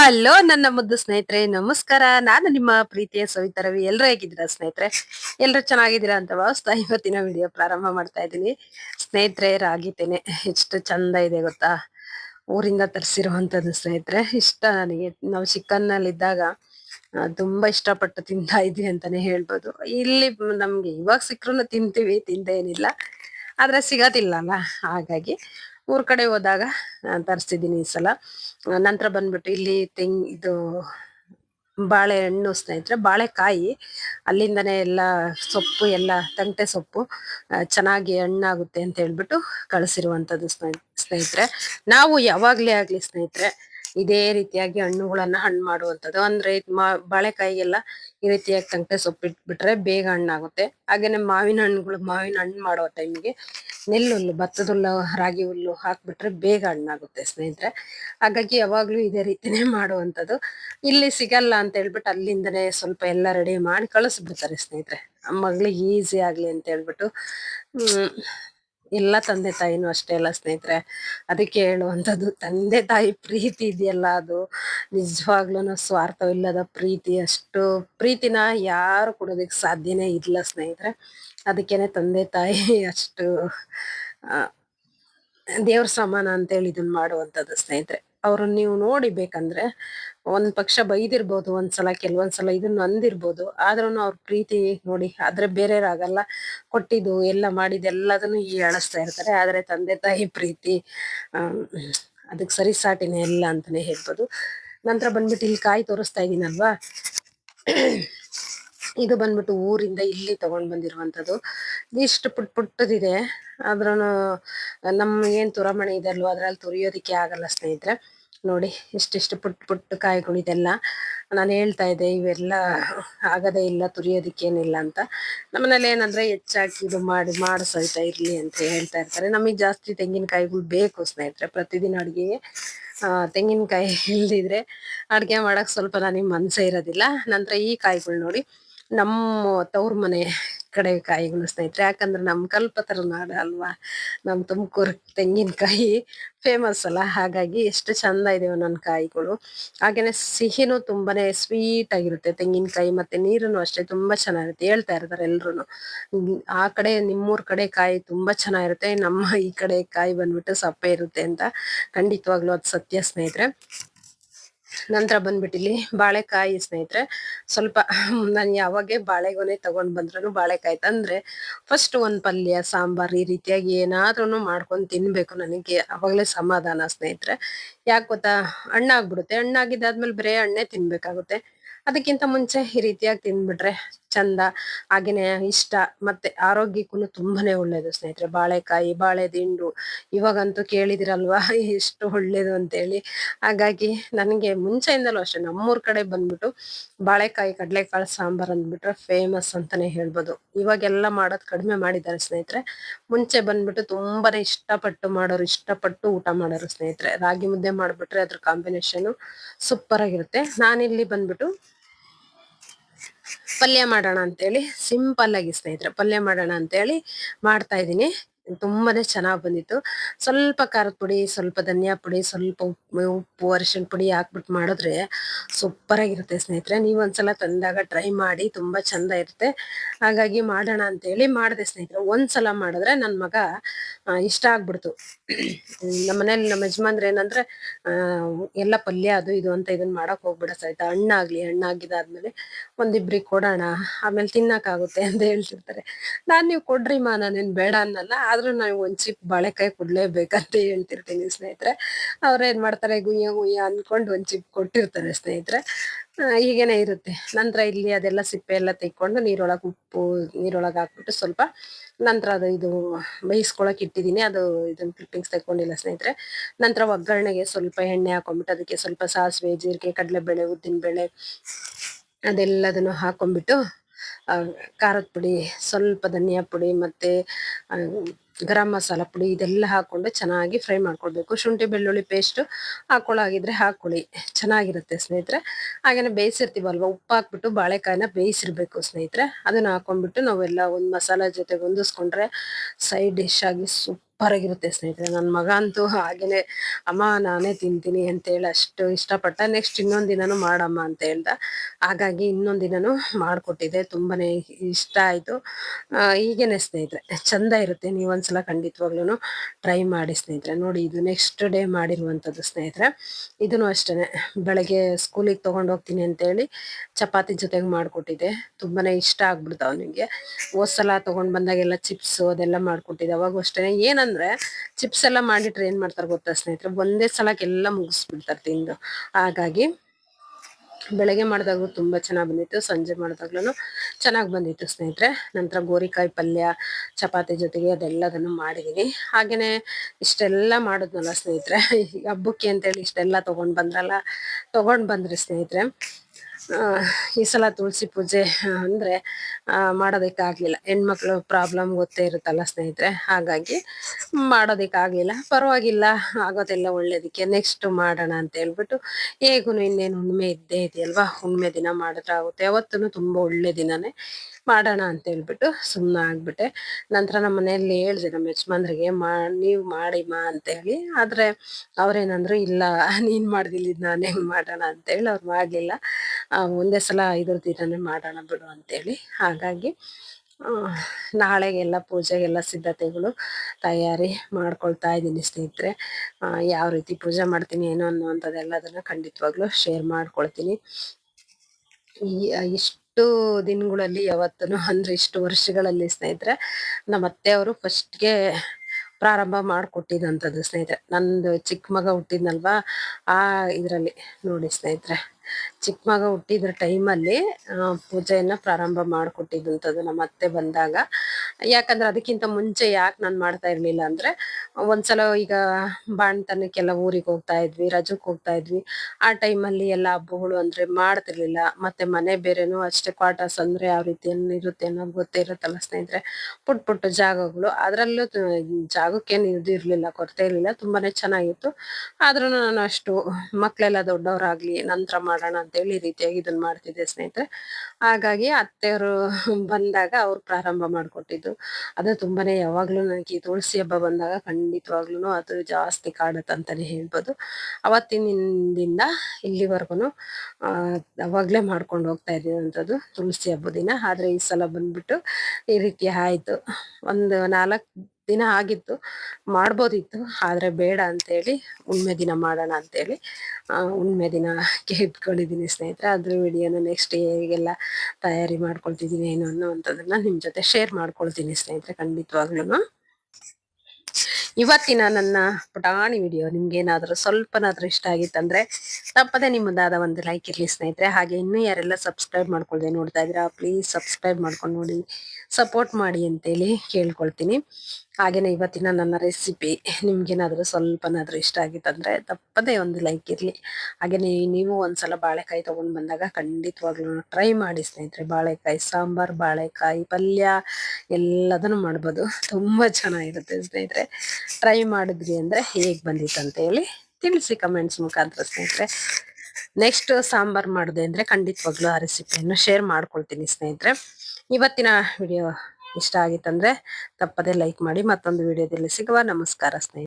Hello, ನನ್ನ ಮುದ್ದು ಸ್ನೇಹಿತರೆ, ನಮಸ್ಕಾರ. ನಾನು ನಿಮ್ಮ ಪ್ರೀತಿಯ ಸವಿತಾ ರವಿ. ಎಲ್ಲರೂ ಹೇಗಿದ್ದೀರಾ ಸ್ನೇಹಿತರೆ? ಎಲ್ಲರೂ ಚೆನ್ನಾಗಿದ್ದೀರಾ ಅಂತ ಭಾವಿಸ್ತಾ ಇವತ್ತಿನ ವಿಡಿಯೋ ಪ್ರಾರಂಭ ಮಾಡ್ತಾ ಇದ್ದೀನಿ. ಸ್ನೇಹಿತರೆ, ರಾಗಿ ತೆನೆ ಎಷ್ಟು ಚಂದ ಇದೆ ಗೊತ್ತಾ? ಊರಿಂದ ತರಿಸಿರುವಂತದ್ದು ಸ್ನೇಹಿತರೆ. ಇಷ್ಟ ನನಗೆ. ನಾವು ಇದ್ದಾಗ ತುಂಬಾ ಇಷ್ಟಪಟ್ಟು ತಿಂತಾ ಇದ್ವಿ ಅಂತಾನೆ ಹೇಳ್ಬೋದು. ಇಲ್ಲಿ ನಮ್ಗೆ ಇವಾಗ ಸಿಕ್ಕರೂ ತಿಂತೀವಿ ತಿಂದೇನಿಲ್ಲ ಆದ್ರೆ ಸಿಗೋದಿಲ್ಲ ಅಲ್ಲ. ಹಾಗಾಗಿ ಊರ್ ಕಡೆ ಹೋದಾಗ ತರಿಸಿದ್ದೀನಿ ಈ ಸಲ. ನಂತರ ಬಂದ್ಬಿಟ್ಟು ಇಲ್ಲಿ ತೆಂಗ್, ಇದು ಬಾಳೆಹಣ್ಣು ಸ್ನೇಹಿತರೆ, ಬಾಳೆಕಾಯಿ. ಅಲ್ಲಿಂದನೇ ಎಲ್ಲ ಸೊಪ್ಪು, ಎಲ್ಲ ತಂಗಟೆ ಸೊಪ್ಪು ಚೆನ್ನಾಗಿ ಹಣ್ಣಾಗುತ್ತೆ ಅಂತ ಹೇಳ್ಬಿಟ್ಟು ಕಳಿಸಿರುವಂತದ್ದು ಸ್ನೇಹಿತರೆ. ನಾವು ಯಾವಾಗ್ಲೇ ಆಗ್ಲಿ ಸ್ನೇಹಿತರೆ ಇದೇ ರೀತಿಯಾಗಿ ಹಣ್ಣುಗಳನ್ನ ಹಣ್ಣು ಮಾಡುವಂಥದ್ದು. ಅಂದ್ರೆ ಬಾಳೆಕಾಯಿಗೆಲ್ಲ ಈ ರೀತಿಯಾಗಿ ತಂಟೆ ಸೊಪ್ಪು ಇಟ್ಬಿಟ್ರೆ ಬೇಗ ಹಣ್ಣಾಗುತ್ತೆ. ಹಾಗೇನೆ ಮಾವಿನ ಹಣ್ಣುಗಳು, ಮಾವಿನ ಹಣ್ಣು ಮಾಡೋ ಟೈಮಿಗೆ ನೆಲ್ಲುಲ್ಲು ಭತ್ತದ ಹುಲ್ಲು ರಾಗಿ ಹುಲ್ಲು ಹಾಕ್ಬಿಟ್ರೆ ಬೇಗ ಹಣ್ಣಾಗುತ್ತೆ ಸ್ನೇಹಿತರೆ. ಹಾಗಾಗಿ ಯಾವಾಗ್ಲೂ ಇದೇ ರೀತಿನೇ ಮಾಡುವಂಥದ್ದು. ಇಲ್ಲಿ ಸಿಗಲ್ಲ ಅಂತ ಹೇಳ್ಬಿಟ್ಟು ಅಲ್ಲಿಂದನೇ ಸ್ವಲ್ಪ ಎಲ್ಲ ರೆಡಿ ಮಾಡಿ ಕಳಿಸ್ಬಿಡ್ತಾರೆ ಸ್ನೇಹಿತರೆ. ಮಗಳಿಗೆ ಈಸಿ ಆಗ್ಲಿ ಅಂತ ಹೇಳ್ಬಿಟ್ಟು ಎಲ್ಲ ತಂದೆ ತಾಯಿನೂ ಅಷ್ಟೇ ಅಲ್ಲ ಸ್ನೇಹಿತರೆ. ಅದಕ್ಕೆ ಹೇಳುವಂಥದ್ದು, ತಂದೆ ತಾಯಿ ಪ್ರೀತಿ ಇದೆಯಲ್ಲ ಅದು. ನಿಜವಾಗ್ಲೂ ಸ್ವಾರ್ಥವಿಲ್ಲದ ಪ್ರೀತಿ, ಅಷ್ಟು ಪ್ರೀತಿನ ಯಾರು ಕೊಡೋದಕ್ಕೆ ಸಾಧ್ಯನೇ ಇಲ್ಲ ಸ್ನೇಹಿತರೆ. ಅದಕ್ಕೇನೆ ತಂದೆ ತಾಯಿ ಅಷ್ಟು ದೇವ್ರ ಸಮಾನ ಅಂತೇಳಿ ಇದನ್ನ ಮಾಡುವಂಥದ್ದು ಸ್ನೇಹಿತರೆ. ಅವ್ರನ್ನ ನೀವು ನೋಡಿ ಬೇಕಂದ್ರೆ ಒಂದ್ ಪಕ್ಷ ಬೈದಿರ್ಬೋದು, ಒಂದ್ಸಲ ಕೆಲವೊಂದ್ಸಲ ಇದನ್ನ ಅಂದಿರ್ಬೋದು ಆದ್ರೂ ಅವ್ರ ಪ್ರೀತಿ ನೋಡಿ, ಆದ್ರೆ ಆಗಲ್ಲ ಕೊಟ್ಟಿದ್ದು, ಎಲ್ಲ ಮಾಡಿದ ಎಲ್ಲದನ್ನು ಈ ಅಳಿಸ್ತಾ ಇರ್ತಾರೆ. ಆದ್ರೆ ತಂದೆ ತಾಯಿ ಪ್ರೀತಿ ಅದಕ್ಕೆ ಸರಿಸಾಟಿನೇ ಎಲ್ಲ ಅಂತಾನೆ ಹೇಳ್ಬೋದು. ನಂತರ ಬಂದ್ಬಿಟ್ಟು ಇಲ್ಲಿ ಕಾಯಿ ತೋರಿಸ್ತಾ ಇದೀನಲ್ವಾ? ಇದು ಬಂದ್ಬಿಟ್ಟು ಊರಿಂದ ಇಲ್ಲಿ ತಗೊಂಡ್ ಬಂದಿರುವಂತದ್ದು. ಇಷ್ಟು ಪುಟ್ ಪುಟ್ಟದಿದೆ. ಆದ್ರೂ ನಮ್ ಏನ್ ತುರಮಣೆ ಇದೆ ಅಲ್ವಾ, ಅದ್ರಲ್ಲಿ ತುರಿಯೋದಿಕ್ಕೆ ಆಗಲ್ಲ ಸ್ನೇಹಿತರೆ. ನೋಡಿ ಇಷ್ಟಿಷ್ಟು ಪುಟ್ ಪುಟ್ಟ ಕಾಯಿಗಳು ಇದೆಲ್ಲ. ನಾನು ಹೇಳ್ತಾ ಇದ್ದೆ, ಇವೆಲ್ಲ ಆಗದೇ ಇಲ್ಲ ತುರಿಯೋದಿಕ್ಕೆ ಏನಿಲ್ಲ ಅಂತ. ನಮ್ಮನೇಲಿ ಏನಂದ್ರೆ ಹೆಚ್ಚಾಗಿ ಇದು ಮಾಡಿ, ಮಾಡು ಸಹಿತ ಇರ್ಲಿ ಅಂತ ಹೇಳ್ತಾ ಇರ್ತಾರೆ. ನಮಗೆ ಜಾಸ್ತಿ ತೆಂಗಿನಕಾಯಿಗಳು ಬೇಕು ಸ್ನೇಹಿತರೆ. ಪ್ರತಿದಿನ ಅಡುಗೆಗೆ ತೆಂಗಿನಕಾಯಿ ಇಲ್ದಿದ್ರೆ ಅಡುಗೆ ಮಾಡೋಕೆ ಸ್ವಲ್ಪ ನನಗೆ ಮನಸ್ಸೇ ಇರೋದಿಲ್ಲ. ನಂತರ ಈ ಕಾಯಿಗಳು ನೋಡಿ. ನಮ್ಮ ತವ್ರ ಮನೆ ಕಡೆ ಕಾಯಿಗಳು ಸ್ನೇಹಿತರೆ, ಯಾಕಂದ್ರೆ ನಮ್ಮ ಕಲ್ಪತರ ನಾಡು ಅಲ್ವಾ? ನಮ್ಮ ತುಮಕೂರು ತೆಂಗಿನಕಾಯಿ ಫೇಮಸ್ ಅಲ್ಲ. ಹಾಗಾಗಿ ಎಷ್ಟು ಚಂದ ಇದೆ ನನ್ನ ಕಾಯಿಗಳು. ಹಾಗೇನೆ ಸಿಹಿನೂ ತುಂಬಾನೇ ಸ್ವೀಟ್ ಆಗಿರುತ್ತೆ. ತೆಂಗಿನಕಾಯಿ ಮತ್ತೆ ನೀರುನು ಅಷ್ಟೇ ತುಂಬಾ ಚೆನ್ನಾಗಿರುತ್ತೆ. ಹೇಳ್ತಾ ಇರ್ತಾರೆ ಎಲ್ಲರೂ ಆ ಕಡೆ ನಿಮ್ಮೂರ್ ಕಡೆ ಕಾಯಿ ತುಂಬಾ ಚೆನ್ನಾಗಿರುತ್ತೆ. ನಮ್ಮ ಈ ಕಡೆ ಕಾಯಿ ಬಂದ್ಬಿಟ್ಟು ಸಪ್ಪೆ ಇರುತ್ತೆ ಅಂತ ಖಂಡಿತವಾಗ್ಲೂ ಅದು ಸತ್ಯ ಸ್ನೇಹಿತರೆ. ನಂತರ ಬಂದ್ಬಿಟ್ಟಿಲ್ಲಿ ಬಾಳೆಕಾಯಿ ಸ್ನೇಹಿತರೆ. ಸ್ವಲ್ಪ ನಾನು ಯಾವಾಗೆ ಬಾಳೆಗೊನೆ ತಗೊಂಡ್ ಬಂದ್ರು ಬಾಳೆಕಾಯಿ ತಂದ್ರೆ ಫಸ್ಟ್ ಒಂದ್ ಪಲ್ಯ, ಸಾಂಬಾರ್ ಈ ರೀತಿಯಾಗಿ ಏನಾದ್ರೂ ಮಾಡ್ಕೊಂಡು ತಿನ್ಬೇಕು ನನಗೆ. ಅವಾಗ್ಲೇ ಸಮಾಧಾನ ಸ್ನೇಹಿತರೆ. ಯಾಕೆ ಗೊತ್ತಾ? ಹಣ್ಣಾಗ್ಬಿಡುತ್ತೆ ಹಣ್ಣಾಗಿದ್ದಾದ್ಮೇಲೆ ಬರೇ ಹಣ್ಣೆ ತಿನ್ಬೇಕಾಗುತ್ತೆ. ಅದಕ್ಕಿಂತ ಮುಂಚೆ ಈ ರೀತಿಯಾಗಿ ತಿಂದ್ಬಿಟ್ರೆ ಚಂದ ಹಾಗೇನೆ ಇಷ್ಟ, ಮತ್ತೆ ಆರೋಗ್ಯಕ್ಕೂ ತುಂಬಾನೇ ಒಳ್ಳೇದು ಸ್ನೇಹಿತರೆ. ಬಾಳೆಕಾಯಿ ಬಾಳೆ ದಿಂಡು ಇವಾಗಂತೂ ಕೇಳಿದಿರಲ್ವಾ, ಎಷ್ಟು ಒಳ್ಳೇದು ಅಂತೇಳಿ. ಹಾಗಾಗಿ ನನಗೆ ಮುಂಚೆಯಿಂದಲೂ ಅಷ್ಟೇ, ನಮ್ಮೂರ್ ಕಡೆ ಬಂದ್ಬಿಟ್ಟು ಬಾಳೆಕಾಯಿ, ಕಡಲೆಕಾಳು, ಸಾಂಬಾರ್ ಅಂದ್ಬಿಟ್ರೆ ಫೇಮಸ್ ಅಂತಾನೆ ಹೇಳ್ಬೋದು. ಇವಾಗೆಲ್ಲ ಮಾಡೋದು ಕಡಿಮೆ ಮಾಡಿದ್ದಾರೆ ಸ್ನೇಹಿತರೆ. ಮುಂಚೆ ಬಂದ್ಬಿಟ್ಟು ತುಂಬಾನೇ ಇಷ್ಟಪಟ್ಟು ಮಾಡೋರು, ಇಷ್ಟಪಟ್ಟು ಊಟ ಮಾಡೋರು ಸ್ನೇಹಿತರೆ. ರಾಗಿ ಮುದ್ದೆ ಮಾಡ್ಬಿಟ್ರೆ ಅದ್ರ ಕಾಂಬಿನೇಷನ್ ಸೂಪರ್ ಆಗಿರುತ್ತೆ ನಾನಿಲ್ಲಿ ಬಂದ್ಬಿಟ್ಟು ಪಲ್ಯ ಮಾಡೋಣ ಅಂತೇಳಿ ಸಿಂಪಲ್ ಆಗಿ ಸ್ನೇಹಿತರೆ ಪಲ್ಯ ಮಾಡೋಣ ಅಂತೇಳಿ ಮಾಡ್ತಾ ಇದ್ದೀನಿ. ತುಂಬಾನೇ ಚೆನ್ನಾಗಿ ಬಂದಿತ್ತು. ಸ್ವಲ್ಪ ಖಾರದ ಪುಡಿ, ಸ್ವಲ್ಪ ಧನಿಯಾ ಪುಡಿ, ಸ್ವಲ್ಪ ಉಪ್ಪು ಉಪ್ಪು, ಅರಿಶಿಣ ಪುಡಿ ಹಾಕ್ಬಿಟ್ಟು ಮಾಡಿದ್ರೆ ಸೂಪರ್ ಆಗಿರುತ್ತೆ ಸ್ನೇಹಿತರೆ. ನೀವು ಒಂದ್ಸಲ ತಂದಾಗ ಟ್ರೈ ಮಾಡಿ, ತುಂಬಾ ಚಂದ ಇರುತ್ತೆ. ಹಾಗಾಗಿ ಮಾಡೋಣ ಅಂತೇಳಿ ಮಾಡಿದೆ ಸ್ನೇಹಿತರೆ. ಒಂದ್ಸಲ ಮಾಡಿದ್ರೆ ನನ್ ಮಗ ಇಷ್ಟ ಆಗ್ಬಿಡ್ತು. ನಮ್ಮ ಮನೇಲಿ ನಮ್ಮ ಯಜಮಾನ್ರು ಏನಂದ್ರೆ ಎಲ್ಲ ಪಲ್ಯ ಅದು ಇದು ಅಂತ ಇದನ್ನ ಮಾಡಕ್ ಹೋಗ್ಬಿಡ ಸಹಿತ ಹಣ್ಣಾಗ್ಲಿ ಹಣ್ಣಾಗಿದಾದ್ಮೇಲೆ ಒಂದಿಬ್ರಿಗೆ ಕೊಡೋಣ, ಆಮೇಲೆ ತಿನ್ನಕ್ಕಾಗುತ್ತೆ ಅಂತ ಹೇಳ್ತಿರ್ತಾರೆ. ನಾನ್ ನೀವು ಕೊಡ್ರಿ ಮಾ ನಾನೇನ್ ಬೇಡ ಅನ್ನಲ್ಲ. ಆದ್ರೂ ನಾನು ಒಂದ್ ಚಿಪ್ ಬಾಳೆಕಾಯಿ ಕೊಡ್ಲೇಬೇಕಂತ ಹೇಳ್ತಿರ್ತೀನಿ ಸ್ನೇಹಿತರೆ. ಅವ್ರ ಏನ್ ಮಾಡ್ತಾರೆ, ಗುಯ್ಯ ಗುಯ್ಯ ಅನ್ಕೊಂಡು ಒಂದ್ ಚಿಪ್ ಕೊಟ್ಟಿರ್ತಾರೆ ಸ್ನೇಹಿತರೆ. ಹೀಗೇನೆ ಇರುತ್ತೆ. ನಂತರ ಇಲ್ಲಿ ಅದೆಲ್ಲ ಸಿಪ್ಪೆ ಎಲ್ಲ ತೆಕ್ಕೊಂಡು ನೀರೊಳಗೆ ಉಪ್ಪು, ನೀರೊಳಗೆ ಹಾಕ್ಬಿಟ್ಟು ಸ್ವಲ್ಪ ನಂತರ ಅದು ಇದು ಬೇಯಿಸ್ಕೊಳಕ್ ಇಟ್ಟಿದ್ದೀನಿ. ಅದು ಇದನ್ನ ಕ್ಲಿಪ್ಪಿಂಗ್ಸ್ ತೆಕ್ಕೊಂಡಿಲ್ಲ ಸ್ನೇಹಿತರೆ. ನಂತರ ಒಗ್ಗರಣೆಗೆ ಸ್ವಲ್ಪ ಎಣ್ಣೆ ಹಾಕೊಂಡ್ಬಿಟ್ಟು ಅದಕ್ಕೆ ಸ್ವಲ್ಪ ಸಾಸಿವೆ, ಜೀರಿಗೆ, ಕಡಲೆಬೇಳೆ, ಉದ್ದಿನಬೇಳೆ ಅದೆಲ್ಲದನ್ನು ಹಾಕೊಂಡ್ಬಿಟ್ಟು ಖಾರದ ಪುಡಿ, ಸ್ವಲ್ಪ ಧನಿಯಾ ಪುಡಿ ಮತ್ತೆ ಗರಂ ಮಸಾಲ ಪುಡಿ ಇದೆಲ್ಲ ಹಾಕ್ಕೊಂಡು ಚೆನ್ನಾಗಿ ಫ್ರೈ ಮಾಡ್ಕೊಳ್ಬೇಕು. ಶುಂಠಿ, ಬೆಳ್ಳುಳ್ಳಿ ಪೇಸ್ಟ್ ಹಾಕೊಳ್ಳಾಗಿದ್ರೆ ಹಾಕೊಳ್ಳಿ. ಚೆನ್ನಾಗಿರುತ್ತೆ ಸ್ನೇಹಿತರೆ. ಹಾಗೆಯೇ ಬೇಯಿಸಿರ್ತೀವಲ್ವ, ಉಪ್ಪು ಹಾಕ್ಬಿಟ್ಟು ಬಾಳೆಕಾಯಿನ ಬೇಯಿಸಿರ್ಬೇಕು ಸ್ನೇಹಿತರೆ. ಅದನ್ನ ಹಾಕೊಂಡ್ಬಿಟ್ಟು ನಾವೆಲ್ಲ ಒಂದು ಮಸಾಲ ಜೊತೆಗೆ ಹೊಂದಿಸ್ಕೊಂಡ್ರೆ ಸೈಡ್ ಡಿಶ್ ಆಗಿ ಸೂಪ್ ಸೂಪರ್ ಆಗಿರುತ್ತೆ ಸ್ನೇಹಿತರೆ. ನನ್ನ ಮಗ ಅಂತೂ ಹಾಗೇನೆ, ಅಮ್ಮ, ನಾನೇ ತಿಂತೀನಿ ಅಂತೇಳಿ ಅಷ್ಟು ಇಷ್ಟಪಟ್ಟ, ನೆಕ್ಸ್ಟ್ ಇನ್ನೊಂದು ದಿನನೂ ಮಾಡಮ್ಮ ಅಂತ ಹೇಳ್ದ. ಹಾಗಾಗಿ ಇನ್ನೊಂದು ದಿನನೂ ಮಾಡಿಕೊಟ್ಟಿದ್ದೆ, ತುಂಬಾನೇ ಇಷ್ಟ ಆಯಿತು. ಈಗೇನೆ ಸ್ನೇಹಿತರೆ, ಚಂದ ಇರುತ್ತೆ. ನೀವು ಒಂದ್ಸಲ ಖಂಡಿತವಾಗ್ಲೂ ಟ್ರೈ ಮಾಡಿ ಸ್ನೇಹಿತರೆ. ನೋಡಿ, ಇದು ನೆಕ್ಸ್ಟ್ ಡೇ ಮಾಡಿರುವಂಥದ್ದು ಸ್ನೇಹಿತರೆ. ಇದನ್ನು ಅಷ್ಟೇ ಬೆಳಗ್ಗೆ ಸ್ಕೂಲಿಗೆ ತೊಗೊಂಡು ಹೋಗ್ತೀನಿ ಅಂತೇಳಿ ಚಪಾತಿ ಜೊತೆಗೆ ಮಾಡಿಕೊಟ್ಟಿದ್ದೆ. ತುಂಬಾ ಇಷ್ಟ ಆಗ್ಬಿಡ್ತು ಅವನಿಗೆ. ಹೋದ್ ಸಲ ತಗೊಂಡ್ ಬಂದಾಗೆಲ್ಲ ಚಿಪ್ಸು ಅದೆಲ್ಲ ಮಾಡಿಕೊಟ್ಟಿದ್ದೆ. ಅವಾಗ ಅಷ್ಟೇನೆ ಏನಂದ್ರೆ ಚಿಪ್ಸ್ ಎಲ್ಲ ಮಾಡಿಟ್ರೆ ಏನ್ ಮಾಡ್ತಾರೆ ಗೊತ್ತಾ ಸ್ನೇಹಿತರೆ? ಒಂದೇ ಸಲಕ್ಕೆಲ್ಲ ಮುಗಿಸ್ಬಿಡ್ತಾರೆ ತಿಂದು. ಹಾಗಾಗಿ ಬೆಳಗ್ಗೆ ಮಾಡಿದಾಗ್ಲೂ ತುಂಬಾ ಚೆನ್ನಾಗಿ ಬಂದಿತ್ತು, ಸಂಜೆ ಮಾಡಿದಾಗ್ಲೂ ಚೆನ್ನಾಗಿ ಬಂದಿತ್ತು ಸ್ನೇಹಿತರೆ. ನಂತರ ಗೋರಿಕಾಯಿ ಪಲ್ಯ, ಚಪಾತಿ ಜೊತೆಗೆ ಅದೆಲ್ಲದನ್ನು ಮಾಡಿದೀನಿ ಹಾಗೇನೆ ಇಷ್ಟೆಲ್ಲ ಮಾಡಿದ್ನಲ್ಲ ಸ್ನೇಹಿತರೆ ಹಬ್ಬಕ್ಕೆ ಅಂತೇಳಿ ಇಷ್ಟೆಲ್ಲ ತಗೊಂಡ್ ಬಂದ್ರಲ್ಲ, ತಗೊಂಡ್ ಬಂದ್ರಿ ಸ್ನೇಹಿತರೆ. ಈ ಸಲ ತುಳಸಿ ಪೂಜೆ ಅಂದರೆ ಮಾಡೋದಕ್ಕಾಗ್ಲಿಲ್ಲ. ಹೆಣ್ಮಕ್ಳು ಪ್ರಾಬ್ಲಮ್ ಗೊತ್ತೇ ಇರುತ್ತಲ್ಲ ಸ್ನೇಹಿತರೆ, ಹಾಗಾಗಿ ಮಾಡೋದಕ್ಕಾಗ್ಲಿಲ್ಲ. ಪರವಾಗಿಲ್ಲ, ಆಗೋದೆಲ್ಲ ಒಳ್ಳೇದಕ್ಕೆ. ನೆಕ್ಸ್ಟ್ ಮಾಡೋಣ ಅಂತ ಹೇಳ್ಬಿಟ್ಟು, ಹೇಗೂ ಇನ್ನೇನು ಹುಣ್ಣಿಮೆ ಇದ್ದೇ ಇದೆಯಲ್ವಾ? ಹುಣ್ಮೆ ದಿನ ಮಾಡಿದ್ರೆ ಆಗುತ್ತೆ. ಯಾವತ್ತೂ ತುಂಬ ಒಳ್ಳೆ ದಿನನೇ. ಮಾಡೋಣ ಅಂತ ಹೇಳ್ಬಿಟ್ಟು ಸುಮ್ಮನೆ ಆಗ್ಬಿಟ್ಟೆ. ನಂತರ ನಮ್ಮ ಮನೆಯಲ್ಲಿ ಹೇಳಿದೆ, ನಮ್ಮ ಯಜಮಾನ್ರಿಗೆ, ಮಾ, ನೀವು ಮಾಡಿಮ್ಮ ಅಂತ ಹೇಳಿ. ಆದ್ರೆ, ಅವ್ರೇನಂದ್ರು, ಇಲ್ಲ, ನೀನು ಮಾಡ್ದಿಲ್ಲ ನಾನು ಹೆಂಗ್ ಮಾಡೋಣ? ಅಂತ ಹೇಳಿ ಅವ್ರು ಮಾಡ್ಲಿಲ್ಲ. ಒಂದೇ ಸಲ ಇದ್ರದ್ದು ದಿನನೇ ಮಾಡೋಣ ಬಿಡು ಅಂತೇಳಿ. ಹಾಗಾಗಿ ನಾಳೆಗೆಲ್ಲ ಪೂಜೆಗೆಲ್ಲ ಸಿದ್ಧತೆಗಳು ತಯಾರಿ ಮಾಡ್ಕೊಳ್ತಾ ಇದ್ದೀನಿ ಸ್ನೇಹಿತರೆ. ಯಾವ ರೀತಿ ಪೂಜೆ ಮಾಡ್ತೀನಿ, ಏನೋ ಅನ್ನುವಂಥದ್ದೆಲ್ಲದನ್ನ ಖಂಡಿತವಾಗ್ಲೂ ಶೇರ್ ಮಾಡ್ಕೊಳ್ತೀನಿ. ಈ, ಇಷ್ಟು ದಿನಗಳಲ್ಲಿ ಯಾವತ್ತೂ ಅಂದರೆ ಇಷ್ಟು ವರ್ಷಗಳಲ್ಲಿ ಸ್ನೇಹಿತರೆ, ನಮ್ಮ ಅತ್ತೆಯವರು ಫಸ್ಟ್ಗೆ ಪ್ರಾರಂಭ ಮಾಡಿಕೊಟ್ಟಿದ್ದಂಥದ್ದು ಸ್ನೇಹಿತರೆ. ನಂದು ಚಿಕ್ಕ ಮಗ ಹುಟ್ಟಿದ್ನಲ್ವಾ? ಆ, ಇದರಲ್ಲಿ. ನೋಡಿ ಸ್ನೇಹಿತರೆ. ಚಿಕ್ಕ ಮಗ ಹುಟ್ಟಿದ್ರ ಟೈಮಲ್ಲಿ ಪೂಜೆಯನ್ನ ಪ್ರಾರಂಭ ಮಾಡಿಕೊಟ್ಟಿದ್ದಂಥದ್ದು ನಮ್ಮ ಅತ್ತೆ ಬಂದಾಗ. ಯಾಕಂದ್ರೆ ಅದಕ್ಕಿಂತ ಮುಂಚೆ ಯಾಕೆ ನಾನು ಮಾಡ್ತಾ ಇರ್ಲಿಲ್ಲ ಅಂದ್ರೆ ಒಂದ್ಸಲ ಈಗ ಬಾಣ್ತನಕ್ಕೆಲ್ಲ ಊರಿಗೆ ಹೋಗ್ತಾ ಇದ್ವಿ ರಜಕ್ ಹೋಗ್ತಾ ಇದ್ವಿ. ಆ ಟೈಮಲ್ಲಿ ಎಲ್ಲ ಹಬ್ಬಗಳು ಅಂದ್ರೆ ಮಾಡ್ತಿರ್ಲಿಲ್ಲ. ಮತ್ತೆ ಮನೆ ಬೇರೆನೂ ಅಷ್ಟೇ ಕ್ವಾರ್ಟರ್ಸ್ ಅಂದ್ರೆ ಯಾವ ರೀತಿ ಇರುತ್ತೆ ಅನ್ನೋದು ಗೊತ್ತೇ ಇರುತ್ತಲ್ಲ ಸ್ನೇಹಿತರೆ. ಪುಟ್ ಪುಟ್ಟ ಜಾಗಗಳು. ಅದ್ರಲ್ಲೂ ಜಾಗಕ್ಕೆ ಜಾಗಕ್ಕೇನು ಇದು ಇರ್ಲಿಲ್ಲ, ಕೊರತೆ ಇರಲಿಲ್ಲ. ತುಂಬಾನೇ ಚೆನ್ನಾಗಿತ್ತು. ಆದ್ರೂ ನಾನು ಅಷ್ಟು ಮಕ್ಕಳೆಲ್ಲ ದೊಡ್ಡವರಾಗ್ಲಿ ನಂತರ ಮಾಡೋಣ ಅಂತೇಳಿ ಈ ರೀತಿಯಾಗಿ ಇದನ್ನ ಮಾಡ್ತಿದ್ದೆ ಸ್ನೇಹಿತರೆ. ಹಾಗಾಗಿ ಅತ್ತೆಯವರು ಬಂದಾಗ ಅವ್ರು ಪ್ರಾರಂಭ ಮಾಡ್ಕೊಟ್ಟಿದ್ದು. ಅದು ತುಂಬಾನೇ ಯಾವಾಗ್ಲೂ ನನಗೆ ತುಳಸಿ ಹಬ್ಬ ಬಂದಾಗ ಖಂಡಿತವಾಗ್ಲೂ ಅದು ಜಾಸ್ತಿ ಕಾಡುತ್ತೆ ಅಂತಾನೆ ಹೇಳ್ಬೋದು. ಅವತ್ತಿನಿಂದ ಇಲ್ಲಿವರೆಗೂ ಅವಾಗಲೇ ಮಾಡ್ಕೊಂಡು ಹೋಗ್ತಾ ಇದ್ದೀನಂಥದ್ದು ತುಳಸಿ ಹಬ್ಬದ ದಿನ. ಆದರೆ ಈ ಸಲ ಬಂದ್ಬಿಟ್ಟು ಈ ರೀತಿ ಆಯಿತು. ಒಂದು ನಾಲ್ಕು ದಿನ ಆಗಿತ್ತು. ಮಾಡ್ಬೋದಿತ್ತು. ಆದರೆ ಬೇಡ ಅಂತೇಳಿ ಉಣ್ಮೆ ದಿನ ಮಾಡೋಣ ಅಂತೇಳಿ ಉಣ್ಮೆ ದಿನ ದಿನಕ್ಕೆ ಇಟ್ಕೊಂಡಿದ್ದೀನಿ ಸ್ನೇಹಿತರೆ. ಅದ್ರ ವಿಡಿಯೋನ ನೆಕ್ಸ್ಟ್ ಹೇಗೆಲ್ಲ ತಯಾರಿ ಮಾಡ್ಕೊಳ್ತಿದ್ದೀನಿ ಏನು ಅನ್ನೋ ಅಂಥದ್ದನ್ನ ನಿಮ್ಮ ಜೊತೆ ಶೇರ್ ಮಾಡ್ಕೊಳ್ತೀನಿ ಸ್ನೇಹಿತರೆ ಖಂಡಿತವಾಗ್ಲೂ ಇವತ್ತಿನ ನನ್ನ ಪುಟಾಣಿ ವಿಡಿಯೋ ನಿಮ್ಗೇನಾದರೂ ಸ್ವಲ್ಪನಾದ್ರೂ ಇಷ್ಟ ಆಗಿತ್ತಂದ್ರೆ ತಪ್ಪದೆ ನಿಮ್ಮದಾದ ಒಂದು ಲೈಕ್ ಇರ್ಲಿ ಸ್ನೇಹಿತರೆ. ಹಾಗೆ ಇನ್ನೂ ಯಾರೆಲ್ಲ ಸಬ್ಸ್ಕ್ರೈಬ್ ಮಾಡ್ಕೊಳ್ದೆ ನೋಡ್ತಾ ಇದ್ದೀರಾ ಪ್ಲೀಸ್ ಸಬ್ಸ್ಕ್ರೈಬ್ ಮಾಡ್ಕೊಂಡು ನೋಡಿ. ಸಪೋರ್ಟ್ ಮಾಡಿ ಅಂತೇಳಿ ಕೇಳ್ಕೊಳ್ತೀನಿ. ಹಾಗೆಯೇ ಇವತ್ತಿನ ನನ್ನ ರೆಸಿಪಿ ನಿಮ್ಗೇನಾದ್ರೂ ಸ್ವಲ್ಪನಾದರೂ ಇಷ್ಟ ಆಗಿತ್ತಂದರೆ ತಪ್ಪದೇ ಒಂದು ಲೈಕ್ ಇರಲಿ. ಹಾಗೆಯೇ ನೀವು ಒಂದ್ಸಲ ಬಾಳೆಕಾಯಿ ತೊಗೊಂಡು ಬಂದಾಗ ಖಂಡಿತವಾಗ್ಲೂ ಟ್ರೈ ಮಾಡಿ ಸ್ನೇಹಿತರೆ. ಬಾಳೆಕಾಯಿ, ಸಾಂಬಾರ್, ಬಾಳೆಕಾಯಿ, ಪಲ್ಯ ಎಲ್ಲದನ್ನು ಮಾಡ್ಬೋದು. ತುಂಬ ಚೆನ್ನಾಗಿರುತ್ತೆ ಸ್ನೇಹಿತರೆ. ಟ್ರೈ ಮಾಡಿದ್ವಿ ಅಂದರೆ ಹೇಗ್ ಬಂದಿತ್ತು ಅಂತ ಹೇಳಿ ತಿಳಿಸಿ ಕಮೆಂಟ್ಸ್ ಮುಖಾಂತರ ಸ್ನೇಹಿತರೆ. ನೆಕ್ಸ್ಟ್ ಸಾಂಬಾರ್ ಮಾಡಿದೆ ಅಂದರೆ ಖಂಡಿತವಾಗ್ಲೂ ಆ ರೆಸಿಪಿಯನ್ನು ಶೇರ್ ಮಾಡ್ಕೊಳ್ತೀನಿ ಸ್ನೇಹಿತರೆ. ಇವತ್ತಿನ ವಿಡಿಯೋ ಇಷ್ಟ ಆಗಿತ್ತಂದ್ರೆ ತಪ್ಪದೆ ಲೈಕ್ ಮಾಡಿ ಮತ್ತೊಂದು ವಿಡಿಯೋದಲ್ಲಿ ಸಿಗುವ. ನಮಸ್ಕಾರ ಸ್ನೇಹಿತರೆ.